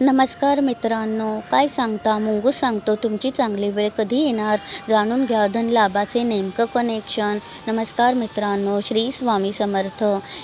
नमस्कार मित्रांनो काय सांगता? मुंगू सांगतो तुमची चांगली वेळ कधी येणार? जाणून घ्या धन लाभाचे नेमकं कनेक्शन नमस्कार मित्रांनो श्री स्वामी समर्थ.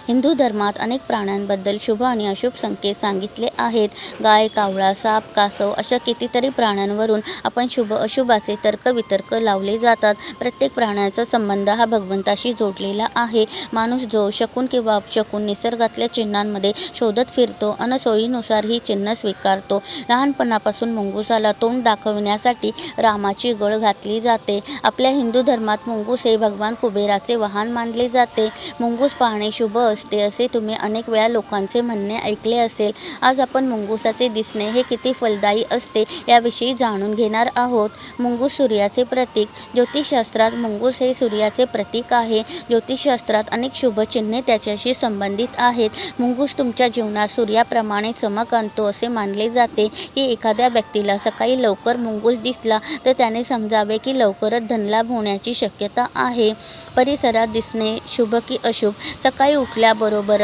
हिंदू धर्मात अनेक प्राण्यांबद्दल शुभ आणि अशुभ संकेत सांगितले आहेत. गाय कावळा साप कासव अशा कितीतरी प्राण्यांवरून आपण शुभ अशुभाचे तर्कवितर्क लावले जातात. प्रत्येक प्राण्याचा संबंध हा भगवंताशी जोडलेला आहे. माणूस जो शकून किंवा अपशकून निसर्गातल्या चिन्हांमध्ये शोधत फिरतो अन सोयीनुसार ही चिन्ह स्वीकारतो लहानपणापासून मुंगुसाला तोंड दाखवण्यासाठी रामाची गळ घातली जाते. आपल्या हिंदू धर्मात मुंगूस हे भगवान कुबेराचे वाहन मानले जाते. मुंगूस पाहणे शुभ असते असे तुम्ही अनेक वेळा लोकांचे म्हणणे ऐकले असेल. आज आपण मुंगुसाचे दिसणे हे किती फलदायी असते याविषयी जाणून घेणार आहोत. मुंगूस सूर्याचे प्रतीक. ज्योतिषशास्त्रात मुंगूस हे सूर्याचे प्रतीक आहे. ज्योतिषशास्त्रात अनेक शुभचिन्हे त्याच्याशी संबंधित आहेत. मुंगूस तुमच्या जीवनात सूर्याप्रमाणे चमक आणतो असे मान मानले जाते की एखाद्या व्यक्तीला सकाळी लवकर मुंगूस दिसला तर त्याने समजावे की लवकरच धनलाभ होण्याची शक्यता आहे. परिसरात दिसणे शुभ की अशुभ. सकाळी उठल्याबरोबर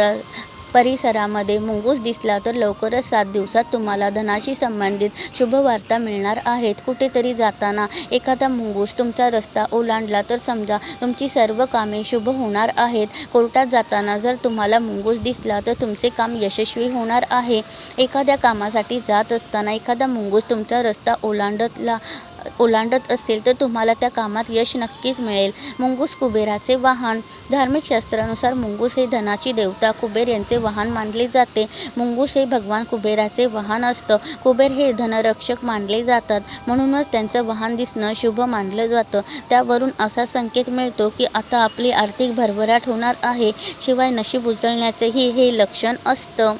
परिसरामध्ये मुंगूस दिसला तर लवकरच सात दिवसात तुम्हाला धनाशी संबंधित शुभवार्ता मिळणार आहेत. कुठेतरी जाताना एखादा मुंगूस तुमचा रस्ता ओलांडला तर समजा तुमची सर्व कामे शुभ होणार आहेत. कोर्टात जाताना जर तुम्हाला मुंगूस दिसला तर तुमचे काम यशस्वी होणार आहे. एखाद्या कामासाठी जात असताना एखादा मुंगूस तुमचा रस्ता ओलांडतला ओलांडत असेल तर तुम्हाला त्या कामात यश नक्कीच मिळेल. मुंगूस कुबेराचे वाहन. धार्मिक शास्त्रानुसार मुंगूस हे धनाची देवता. कुबेर यांचे वाहन मानले जाते. मुंगूस हे भगवान कुबेराचे वाहन असतं. कुबेर हे धनरक्षक मानले जातात. म्हणूनच त्यांचं वाहन दिसणं शुभ मानलं जातं. त्यावरून असा संकेत मिळतो की आता आपली आर्थिक भरभराट होणार आहे. शिवाय नशीब उचलण्याचेही हे लक्षण असतं.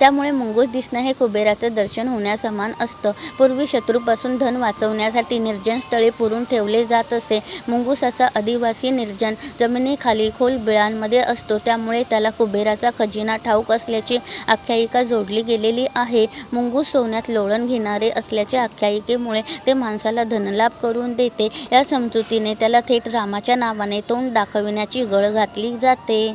त्यामुळे मुंगूस दिसणं हे कुबेराचं दर्शन होण्यासमान असतं. पूर्वी शत्रूपासून धन वाचवण्यासाठी निर्जन स्थळे पुरून ठेवले जात असे. मुंगूसाचा आदिवासी निर्जन जमिनीखाली खोल बिळांमध्ये असतो. त्यामुळे त्याला कुबेराचा खजिना ठाऊक असल्याची आख्यायिका जोडली गेलेली आहे. मुंगूस सोन्यात लोळण घेणारे असल्याच्या आख्यायिकेमुळे ते माणसाला धनलाभ करून देते. या समजुतीने त्याला थेट रामाच्या नावाने तोंड दाखविण्याची गळ घातली जाते.